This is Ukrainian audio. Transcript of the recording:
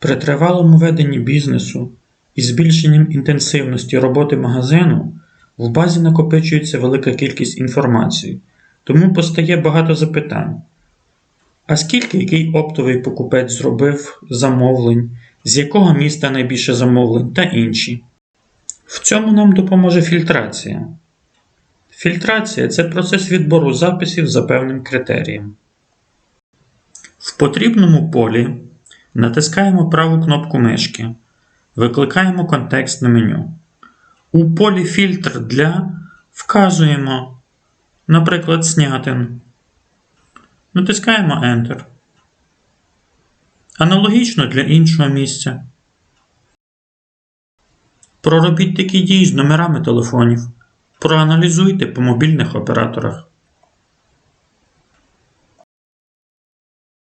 При тривалому веденні бізнесу і збільшенням інтенсивності роботи магазину в базі накопичується велика кількість інформації, тому постає багато запитань. А скільки який оптовий покупець зробив замовлень, з якого міста найбільше замовлень та інші. В цьому нам допоможе фільтрація. Фільтрація це процес відбору записів за певним критерієм. В потрібному полі натискаємо праву кнопку мишки, викликаємо контекстне меню. У полі Фільтр для вказуємо, наприклад, снятин. Натискаємо Enter. Аналогічно для іншого місця. Проробіть такі дії з номерами телефонів. Проаналізуйте по мобільних операторах.